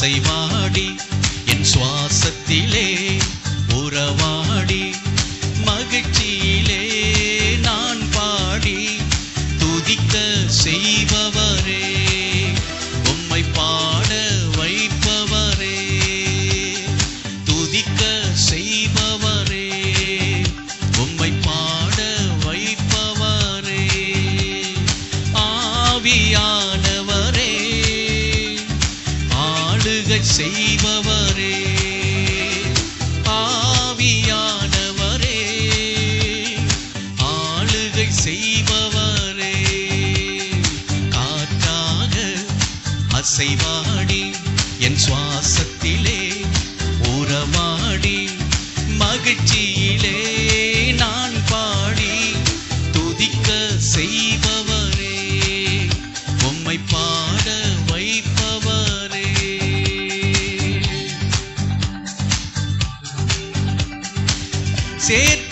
ஓசை வாடி என் சுவாசத்திலே செய்பவரே ஆவியானவரே ஆளுகை செய்பவரே. காற்றாக அசைவாடி என் சுவாசத்திலே உரமாடி மகிழ்ச்சியிலே. சேர்த்து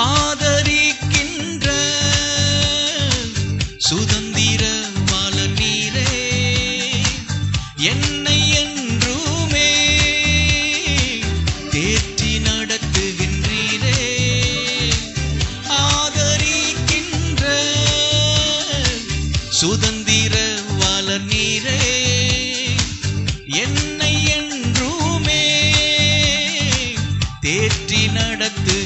ஆதரிக்கின்ற சுதந்திர மலர் நீரே என்னை என்றுமே தேற்றி நடத்துகின்றீரே. ஆதரிக்கின்ற சுதந்திர மலர் நீரே என்னை என்றுமே தேற்றி நடத்து